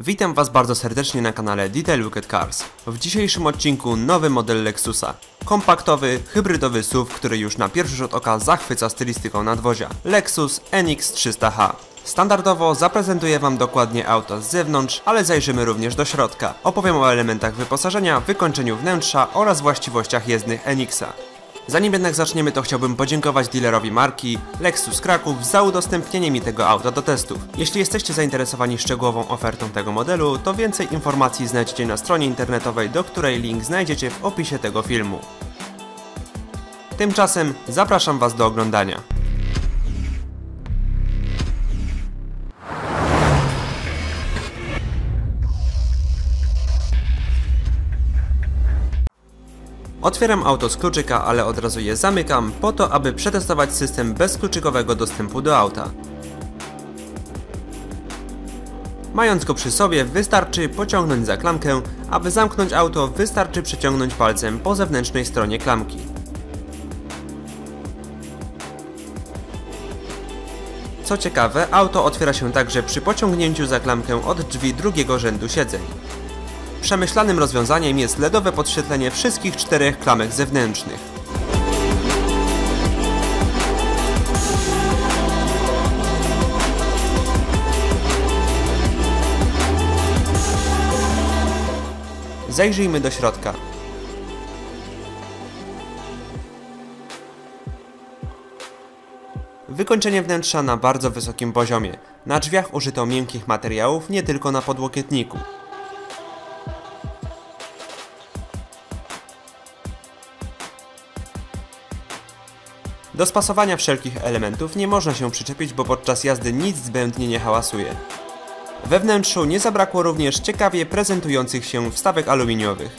Witam Was bardzo serdecznie na kanale Detail Look at Cars. W dzisiejszym odcinku nowy model Lexusa. Kompaktowy, hybrydowy SUV, który już na pierwszy rzut oka zachwyca stylistyką nadwozia. Lexus NX 300H. Standardowo zaprezentuję Wam dokładnie auto z zewnątrz, ale zajrzymy również do środka. Opowiem o elementach wyposażenia, wykończeniu wnętrza oraz właściwościach jezdnych NX-a. Zanim jednak zaczniemy, to chciałbym podziękować dealerowi marki Lexus Kraków za udostępnienie mi tego auta do testów. Jeśli jesteście zainteresowani szczegółową ofertą tego modelu, to więcej informacji znajdziecie na stronie internetowej, do której link znajdziecie w opisie tego filmu. Tymczasem zapraszam Was do oglądania. Otwieram auto z kluczyka, ale od razu je zamykam, po to aby przetestować system bezkluczykowego dostępu do auta. Mając go przy sobie, wystarczy pociągnąć za klamkę, aby zamknąć auto wystarczy przeciągnąć palcem po zewnętrznej stronie klamki. Co ciekawe, auto otwiera się także przy pociągnięciu za klamkę od drzwi drugiego rzędu siedzeń. Przemyślanym rozwiązaniem jest LEDowe podświetlenie wszystkich czterech klamek zewnętrznych. Zajrzyjmy do środka. Wykończenie wnętrza na bardzo wysokim poziomie. Na drzwiach użyto miękkich materiałów, nie tylko na podłokietniku. Do spasowania wszelkich elementów nie można się przyczepić, bo podczas jazdy nic zbędnie nie hałasuje. We wnętrzu nie zabrakło również ciekawie prezentujących się wstawek aluminiowych.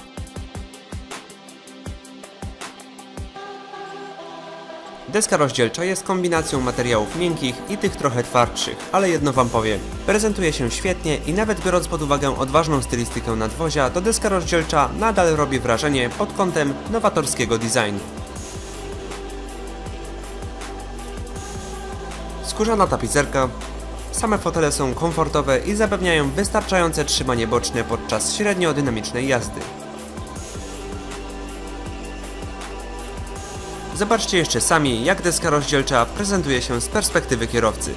Deska rozdzielcza jest kombinacją materiałów miękkich i tych trochę twardszych, ale jedno wam powiem. Prezentuje się świetnie i nawet biorąc pod uwagę odważną stylistykę nadwozia, to deska rozdzielcza nadal robi wrażenie pod kątem nowatorskiego designu. Skórzana tapicerka. Same fotele są komfortowe i zapewniają wystarczające trzymanie boczne podczas średnio dynamicznej jazdy. Zobaczcie jeszcze sami, jak deska rozdzielcza prezentuje się z perspektywy kierowcy.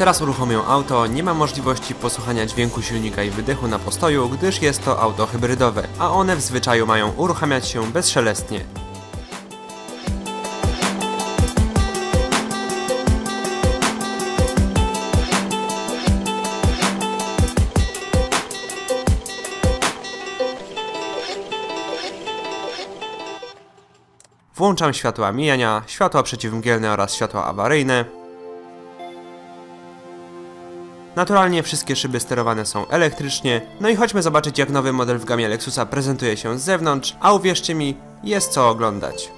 Teraz uruchomię auto, nie ma możliwości posłuchania dźwięku silnika i wydechu na postoju, gdyż jest to auto hybrydowe, a one w zwyczaju mają uruchamiać się bezszelestnie. Włączam światła mijania, światła przeciwmgielne oraz światła awaryjne. Naturalnie wszystkie szyby sterowane są elektrycznie, no i chodźmy zobaczyć jak nowy model w gamie Lexusa prezentuje się z zewnątrz, a uwierzcie mi, jest co oglądać.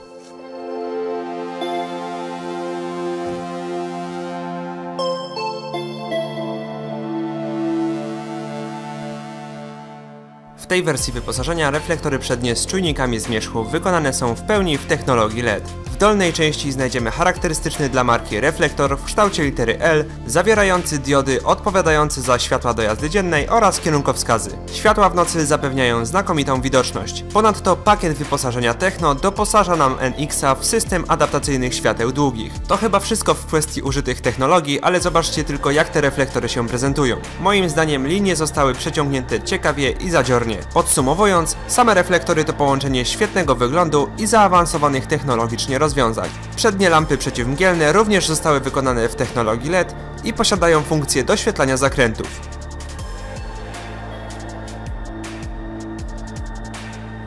W tej wersji wyposażenia reflektory przednie z czujnikami zmierzchu wykonane są w pełni w technologii LED. Dolnej części znajdziemy charakterystyczny dla marki reflektor w kształcie litery L, zawierający diody odpowiadające za światła do jazdy dziennej oraz kierunkowskazy. Światła w nocy zapewniają znakomitą widoczność. Ponadto pakiet wyposażenia Techno doposaża nam NX-a w system adaptacyjnych świateł długich. To chyba wszystko w kwestii użytych technologii, ale zobaczcie tylko jak te reflektory się prezentują. Moim zdaniem linie zostały przeciągnięte ciekawie i zadziornie. Podsumowując, same reflektory to połączenie świetnego wyglądu i zaawansowanych technologicznie rozwiązań. Przednie lampy przeciwmgielne również zostały wykonane w technologii LED i posiadają funkcję doświetlania zakrętów.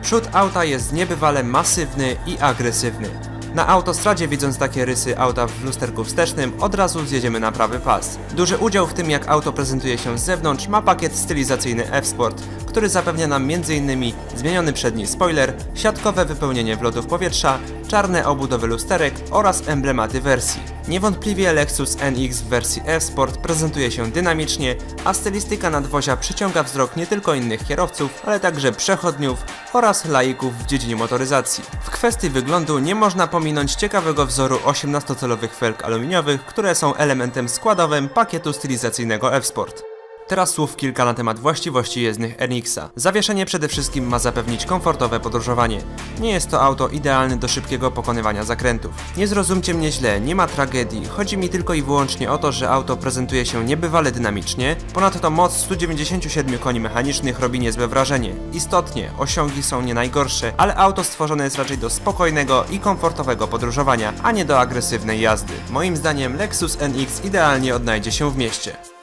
Przód auta jest niebywale masywny i agresywny. Na autostradzie widząc takie rysy auta w lusterku wstecznym od razu zjedziemy na prawy pas. Duży udział w tym jak auto prezentuje się z zewnątrz ma pakiet stylizacyjny F-Sport, który zapewnia nam m.in. zmieniony przedni spoiler, siatkowe wypełnienie wlotów powietrza, czarne obudowy lusterek oraz emblematy wersji. Niewątpliwie Lexus NX w wersji F-Sport prezentuje się dynamicznie, a stylistyka nadwozia przyciąga wzrok nie tylko innych kierowców, ale także przechodniów oraz laików w dziedzinie motoryzacji. W kwestii wyglądu nie można pominąć ciekawego wzoru 18-calowych felg aluminiowych, które są elementem składowym pakietu stylizacyjnego F-Sport. Teraz słów kilka na temat właściwości jezdnych NX-a. Zawieszenie przede wszystkim ma zapewnić komfortowe podróżowanie. Nie jest to auto idealne do szybkiego pokonywania zakrętów. Nie zrozumcie mnie źle, nie ma tragedii. Chodzi mi tylko i wyłącznie o to, że auto prezentuje się niebywale dynamicznie. Ponadto moc 197 koni mechanicznych robi niezłe wrażenie. Istotnie, osiągi są nie najgorsze, ale auto stworzone jest raczej do spokojnego i komfortowego podróżowania, a nie do agresywnej jazdy. Moim zdaniem Lexus NX idealnie odnajdzie się w mieście.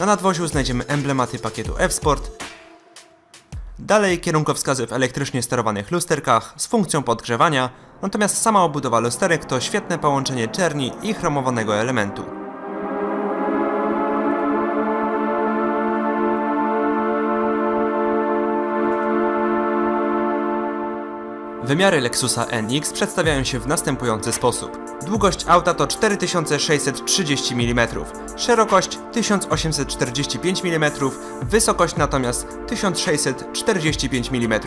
Na nadwoziu znajdziemy emblematy pakietu F-Sport, dalej kierunkowskazy w elektrycznie sterowanych lusterkach z funkcją podgrzewania, natomiast sama obudowa lusterek to świetne połączenie czerni i chromowanego elementu. Wymiary Lexusa NX przedstawiają się w następujący sposób. Długość auta to 4630 mm, szerokość 1845 mm, wysokość natomiast 1645 mm.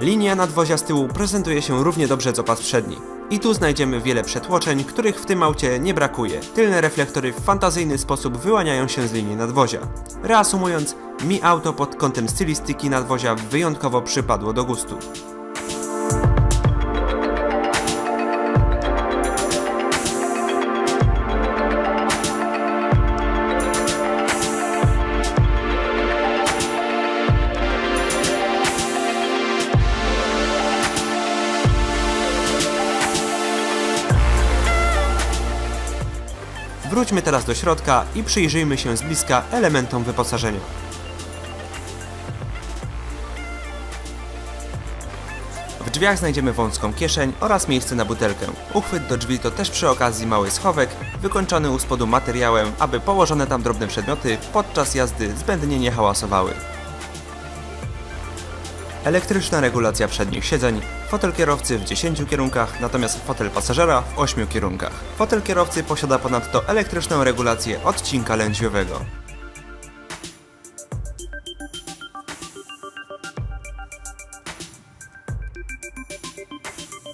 Linia nadwozia z tyłu prezentuje się równie dobrze co pas przedni. I tu znajdziemy wiele przetłoczeń, których w tym aucie nie brakuje. Tylne reflektory w fantazyjny sposób wyłaniają się z linii nadwozia. Reasumując, mi auto pod kątem stylistyki nadwozia wyjątkowo przypadło do gustu. Wróćmy teraz do środka i przyjrzyjmy się z bliska elementom wyposażenia. W drzwiach znajdziemy wąską kieszeń oraz miejsce na butelkę. Uchwyt do drzwi to też przy okazji mały schowek, wykończony u spodu materiałem, aby położone tam drobne przedmioty podczas jazdy zbędnie nie hałasowały. Elektryczna regulacja przednich siedzeń, fotel kierowcy w 10 kierunkach, natomiast fotel pasażera w 8 kierunkach. Fotel kierowcy posiada ponadto elektryczną regulację odcinka lędźwiowego.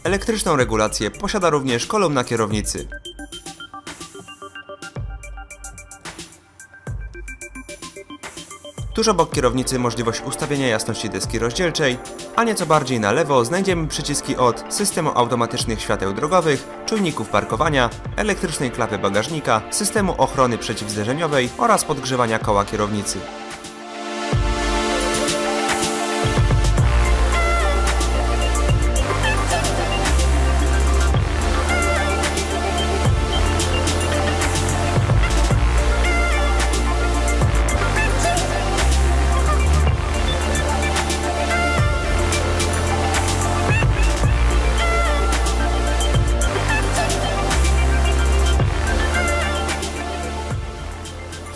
Elektryczną regulację posiada również kolumna kierownicy. Tuż obok kierownicy możliwość ustawienia jasności deski rozdzielczej, a nieco bardziej na lewo znajdziemy przyciski od systemu automatycznych świateł drogowych, czujników parkowania, elektrycznej klapy bagażnika, systemu ochrony przeciwzderzeniowej oraz podgrzewania koła kierownicy.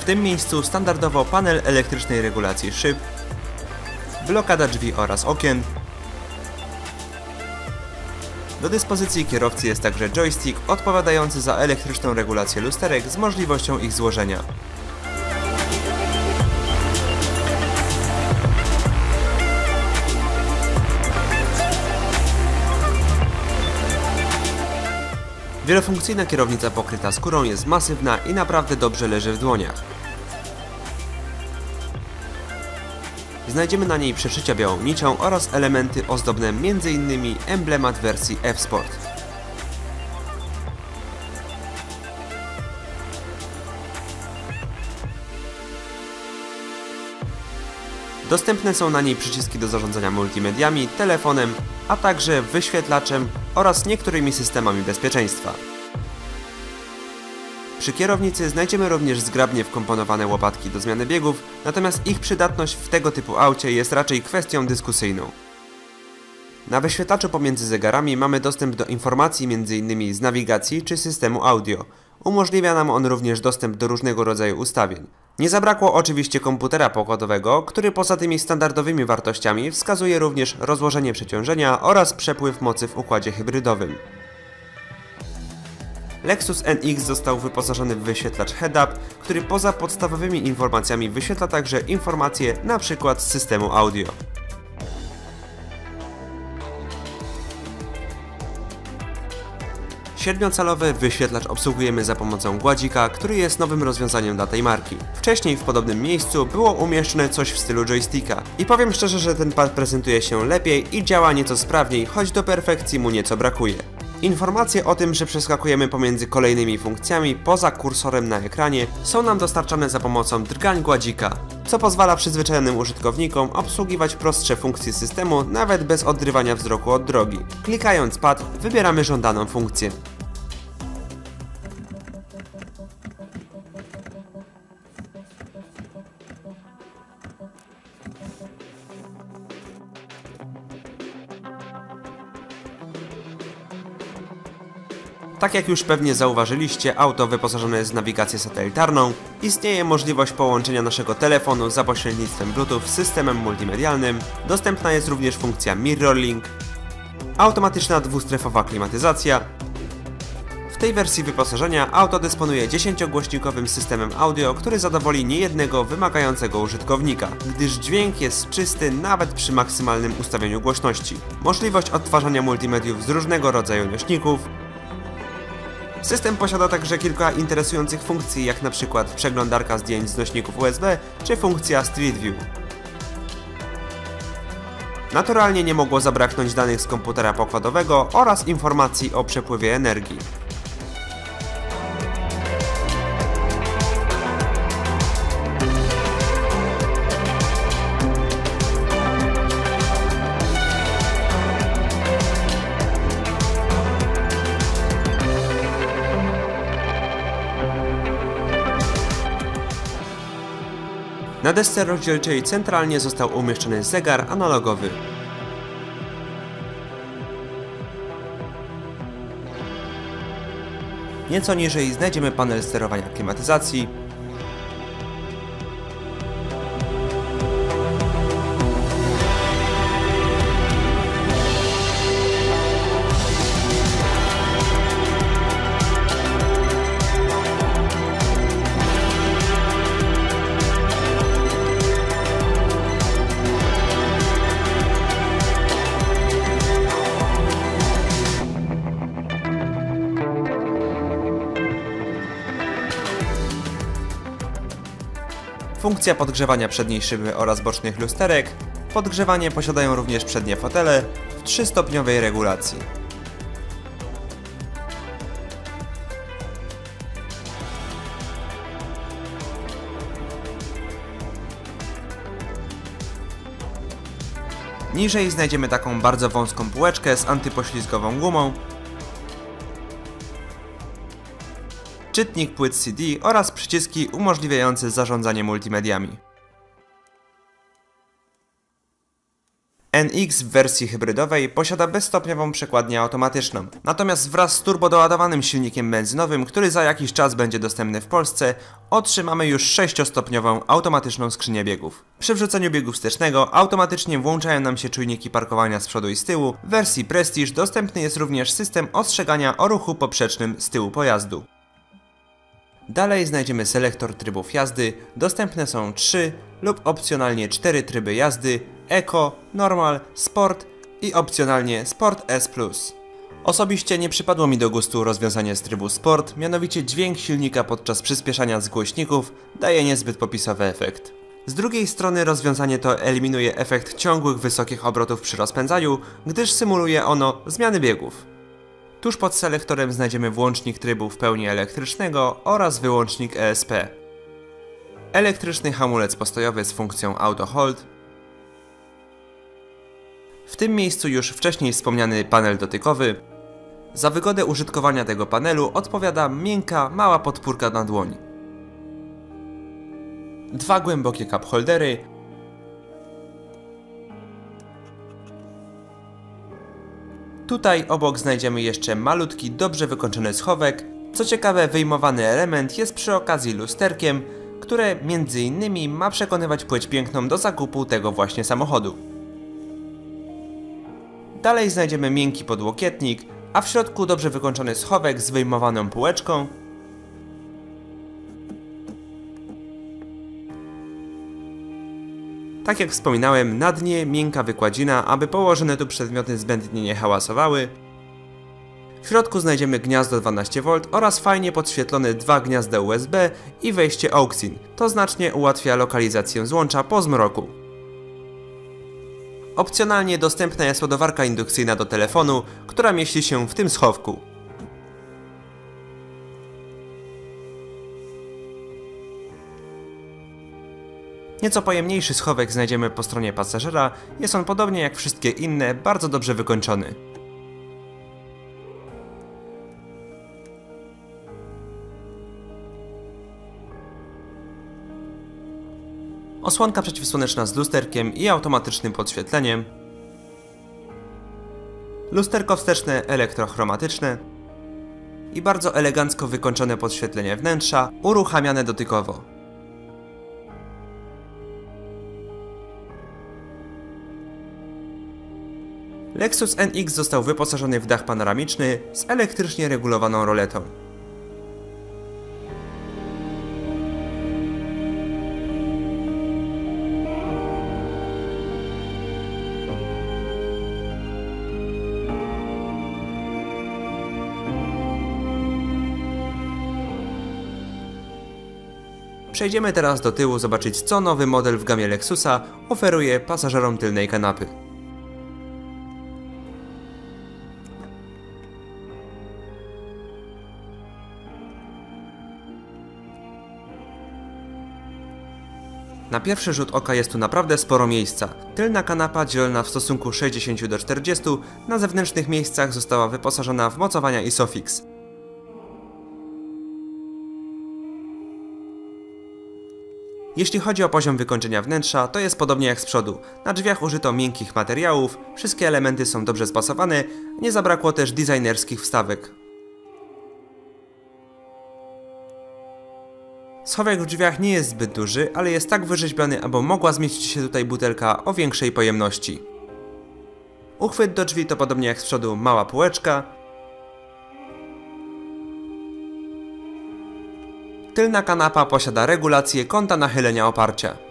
Tym miejscu standardowo panel elektrycznej regulacji szyb, blokada drzwi oraz okien. Do dyspozycji kierowcy jest także joystick odpowiadający za elektryczną regulację lusterek z możliwością ich złożenia. Wielofunkcyjna kierownica pokryta skórą jest masywna i naprawdę dobrze leży w dłoniach. Znajdziemy na niej przeszycia białą nicią oraz elementy ozdobne m.in. emblemat wersji F-Sport. Dostępne są na niej przyciski do zarządzania multimediami, telefonem, a także wyświetlaczem oraz niektórymi systemami bezpieczeństwa. Przy kierownicy znajdziemy również zgrabnie wkomponowane łopatki do zmiany biegów, natomiast ich przydatność w tego typu aucie jest raczej kwestią dyskusyjną. Na wyświetlaczu pomiędzy zegarami mamy dostęp do informacji m.in. z nawigacji czy systemu audio. Umożliwia nam on również dostęp do różnego rodzaju ustawień. Nie zabrakło oczywiście komputera pokładowego, który poza tymi standardowymi wartościami wskazuje również rozłożenie przeciążenia oraz przepływ mocy w układzie hybrydowym. Lexus NX został wyposażony w wyświetlacz head-up, który poza podstawowymi informacjami wyświetla także informacje np. z systemu audio. Siedmiocalowy wyświetlacz obsługujemy za pomocą gładzika, który jest nowym rozwiązaniem dla tej marki. Wcześniej w podobnym miejscu było umieszczone coś w stylu joysticka. I powiem szczerze, że ten pad prezentuje się lepiej i działa nieco sprawniej, choć do perfekcji mu nieco brakuje. Informacje o tym, że przeskakujemy pomiędzy kolejnymi funkcjami poza kursorem na ekranie są nam dostarczane za pomocą drgań gładzika, co pozwala przyzwyczajonym użytkownikom obsługiwać prostsze funkcje systemu nawet bez odrywania wzroku od drogi. Klikając pad wybieramy żądaną funkcję. Tak jak już pewnie zauważyliście, auto wyposażone jest w nawigację satelitarną. Istnieje możliwość połączenia naszego telefonu za pośrednictwem Bluetooth z systemem multimedialnym. Dostępna jest również funkcja Mirrorlink, automatyczna dwustrefowa klimatyzacja. W tej wersji wyposażenia auto dysponuje 10-głośnikowym systemem audio, który zadowoli niejednego wymagającego użytkownika, gdyż dźwięk jest czysty nawet przy maksymalnym ustawieniu głośności. Możliwość odtwarzania multimediów z różnego rodzaju nośników, System posiada także kilka interesujących funkcji, jak na przykład przeglądarka zdjęć z nośników USB czy funkcja Street View. Naturalnie nie mogło zabraknąć danych z komputera pokładowego oraz informacji o przepływie energii. Na desce rozdzielczej centralnie został umieszczony zegar analogowy. Nieco niżej znajdziemy panel sterowania klimatyzacji, Funkcja podgrzewania przedniej szyby oraz bocznych lusterek. Podgrzewanie posiadają również przednie fotele w 3-stopniowej regulacji. Niżej znajdziemy taką bardzo wąską półeczkę z antypoślizgową gumą, czytnik płyt CD oraz przyciski umożliwiające zarządzanie multimediami. NX w wersji hybrydowej posiada bezstopniową przekładnię automatyczną, natomiast wraz z turbodoładowanym silnikiem benzynowym, który za jakiś czas będzie dostępny w Polsce, otrzymamy już 6-stopniową automatyczną skrzynię biegów. Przy wrzuceniu biegu wstecznego automatycznie włączają nam się czujniki parkowania z przodu i z tyłu. W wersji Prestige dostępny jest również system ostrzegania o ruchu poprzecznym z tyłu pojazdu. Dalej znajdziemy selektor trybów jazdy, dostępne są 3 lub opcjonalnie 4 tryby jazdy Eco, Normal, Sport i opcjonalnie Sport S+. Osobiście nie przypadło mi do gustu rozwiązanie z trybu Sport, mianowicie dźwięk silnika podczas przyspieszania z głośników daje niezbyt popisowy efekt. Z drugiej strony rozwiązanie to eliminuje efekt ciągłych wysokich obrotów przy rozpędzaniu, gdyż symuluje ono zmiany biegów. Tuż pod selektorem znajdziemy włącznik trybu w pełni elektrycznego oraz wyłącznik ESP. Elektryczny hamulec postojowy z funkcją Auto Hold. W tym miejscu już wcześniej wspomniany panel dotykowy. Za wygodę użytkowania tego panelu odpowiada miękka, mała podpórka na dłoń. Dwa głębokie cup holdery, Tutaj obok znajdziemy jeszcze malutki, dobrze wykończony schowek. Co ciekawe, wyjmowany element jest przy okazji lusterkiem, które między innymi ma przekonywać płeć piękną do zakupu tego właśnie samochodu. Dalej znajdziemy miękki podłokietnik, a w środku dobrze wykończony schowek z wyjmowaną półeczką. Tak jak wspominałem, na dnie miękka wykładzina, aby położone tu przedmioty zbędnie nie hałasowały. W środku znajdziemy gniazdo 12V oraz fajnie podświetlone dwa gniazda USB i wejście AUXIN. To znacznie ułatwia lokalizację złącza po zmroku. Opcjonalnie dostępna jest ładowarka indukcyjna do telefonu, która mieści się w tym schowku. Nieco pojemniejszy schowek znajdziemy po stronie pasażera, jest on podobnie jak wszystkie inne bardzo dobrze wykończony. Osłonka przeciwsłoneczna z lusterkiem i automatycznym podświetleniem. Lusterko wsteczne elektrochromatyczne. I bardzo elegancko wykończone podświetlenie wnętrza, uruchamiane dotykowo. Lexus NX został wyposażony w dach panoramiczny z elektrycznie regulowaną roletą. Przejdziemy teraz do tyłu zobaczyć co nowy model w gamie Lexusa oferuje pasażerom tylnej kanapy. Pierwszy rzut oka jest tu naprawdę sporo miejsca. Tylna kanapa dzielna w stosunku 60 do 40 na zewnętrznych miejscach została wyposażona w mocowania Isofix. Jeśli chodzi o poziom wykończenia wnętrza, to jest podobnie jak z przodu. Na drzwiach użyto miękkich materiałów, wszystkie elementy są dobrze spasowane, nie zabrakło też designerskich wstawek. Schowek w drzwiach nie jest zbyt duży, ale jest tak wyrzeźbiony, aby mogła zmieścić się tutaj butelka o większej pojemności. Uchwyt do drzwi to podobnie jak z przodu mała półeczka. Tylna kanapa posiada regulację kąta nachylenia oparcia.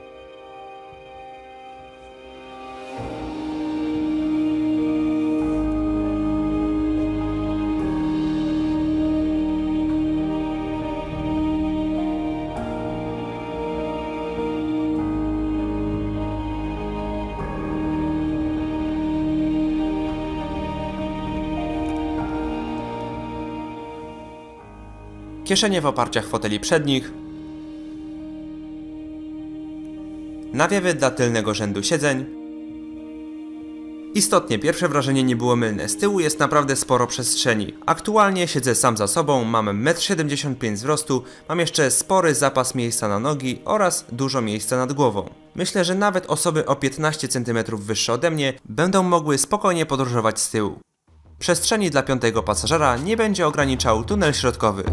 Kieszenie w oparciach foteli przednich, nawiewy dla tylnego rzędu siedzeń. Istotnie, pierwsze wrażenie nie było mylne, z tyłu jest naprawdę sporo przestrzeni. Aktualnie siedzę sam za sobą, mam 1,75 m wzrostu, mam jeszcze spory zapas miejsca na nogi oraz dużo miejsca nad głową. Myślę, że nawet osoby o 15 cm wyższe ode mnie będą mogły spokojnie podróżować z tyłu. Przestrzeni dla piątego pasażera nie będzie ograniczał tunel środkowy.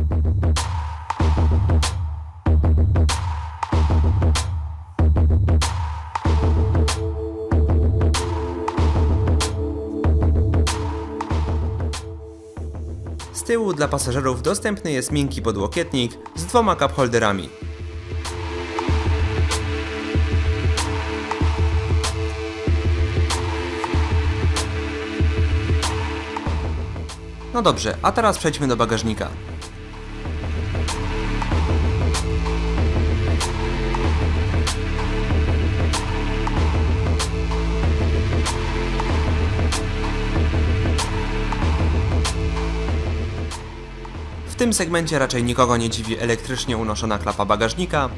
Z tyłu dla pasażerów dostępny jest miękki podłokietnik z dwoma cup No dobrze, a teraz przejdźmy do bagażnika. W tym segmencie raczej nikogo nie dziwi elektrycznie unoszona klapa bagażnika.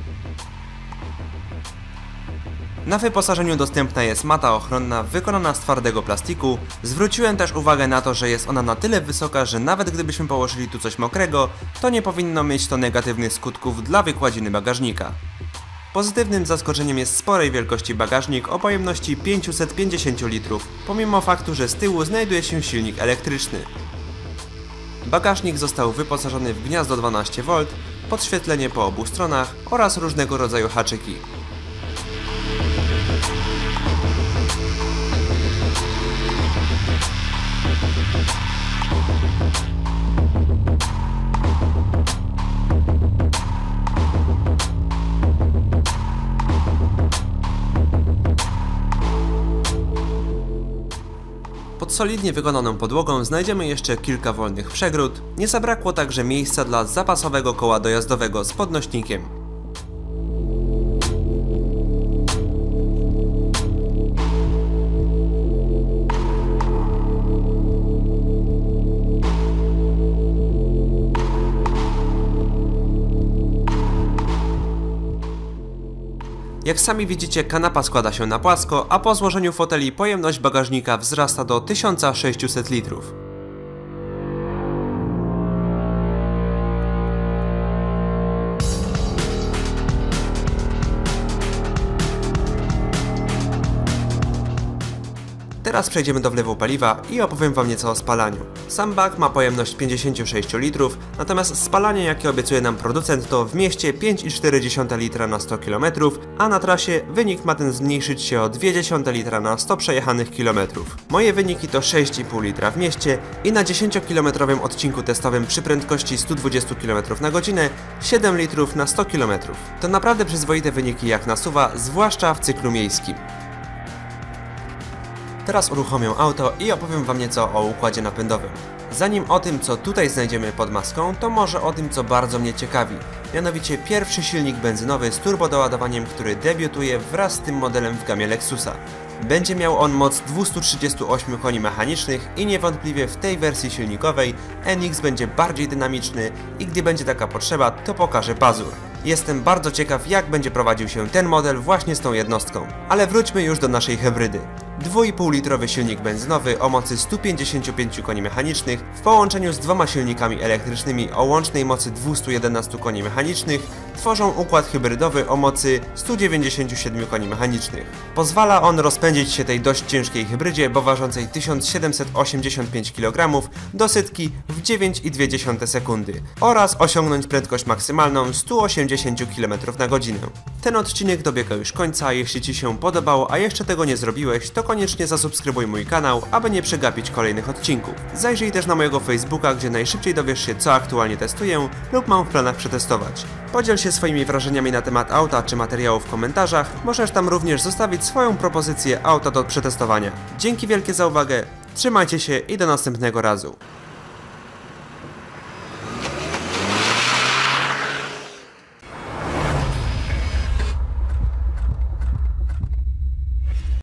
Na wyposażeniu dostępna jest mata ochronna wykonana z twardego plastiku. Zwróciłem też uwagę na to, że jest ona na tyle wysoka, że nawet gdybyśmy położyli tu coś mokrego, to nie powinno mieć to negatywnych skutków dla wykładziny bagażnika. Pozytywnym zaskoczeniem jest sporej wielkości bagażnik o pojemności 550 litrów, pomimo faktu, że z tyłu znajduje się silnik elektryczny. Bagażnik został wyposażony w gniazdo 12V, podświetlenie po obu stronach oraz różnego rodzaju haczyki. Solidnie wykonaną podłogą znajdziemy jeszcze kilka wolnych przegród, nie zabrakło także miejsca dla zapasowego koła dojazdowego z podnośnikiem. Jak sami widzicie, kanapa składa się na płasko, a po złożeniu foteli pojemność bagażnika wzrasta do 1600 litrów. Teraz przejdziemy do wlewu paliwa i opowiem Wam nieco o spalaniu. Sam bak ma pojemność 56 litrów, natomiast spalanie jakie obiecuje nam producent to w mieście 5,4 litra na 100 km, a na trasie wynik ma ten zmniejszyć się o 0,2 litra na 100 przejechanych km. Moje wyniki to 6,5 litra w mieście i na 10-kilometrowym odcinku testowym przy prędkości 120 km na godzinę 7 litrów na 100 km. To naprawdę przyzwoite wyniki jak nasuwa, zwłaszcza w cyklu miejskim. Teraz uruchomię auto i opowiem Wam nieco o układzie napędowym. Zanim o tym, co tutaj znajdziemy pod maską, to może o tym, co bardzo mnie ciekawi. Mianowicie pierwszy silnik benzynowy z turbodoładowaniem, który debiutuje wraz z tym modelem w gamie Lexusa. Będzie miał on moc 238 koni mechanicznych i niewątpliwie w tej wersji silnikowej NX będzie bardziej dynamiczny i gdy będzie taka potrzeba, to pokaże pazur. Jestem bardzo ciekaw jak będzie prowadził się ten model właśnie z tą jednostką. Ale wróćmy już do naszej hybrydy. 2,5 litrowy silnik benzynowy o mocy 155 koni mechanicznych w połączeniu z dwoma silnikami elektrycznymi o łącznej mocy 211 koni mechanicznych tworzą układ hybrydowy o mocy 197 koni mechanicznych. Pozwala on rozpędzić się tej dość ciężkiej hybrydzie, bo ważącej 1785 kg do sytki w 9,2 sekundy oraz osiągnąć prędkość maksymalną 180 km na godzinę. Ten odcinek dobiega już końca, jeśli Ci się podobało, a jeszcze tego nie zrobiłeś, to koniecznie zasubskrybuj mój kanał, aby nie przegapić kolejnych odcinków. Zajrzyj też na mojego Facebooka, gdzie najszybciej dowiesz się co aktualnie testuję lub mam w planach przetestować. Podziel się swoimi wrażeniami na temat auta czy materiału w komentarzach, możesz tam również zostawić swoją propozycję auta do przetestowania. Dzięki wielkie za uwagę, trzymajcie się i do następnego razu.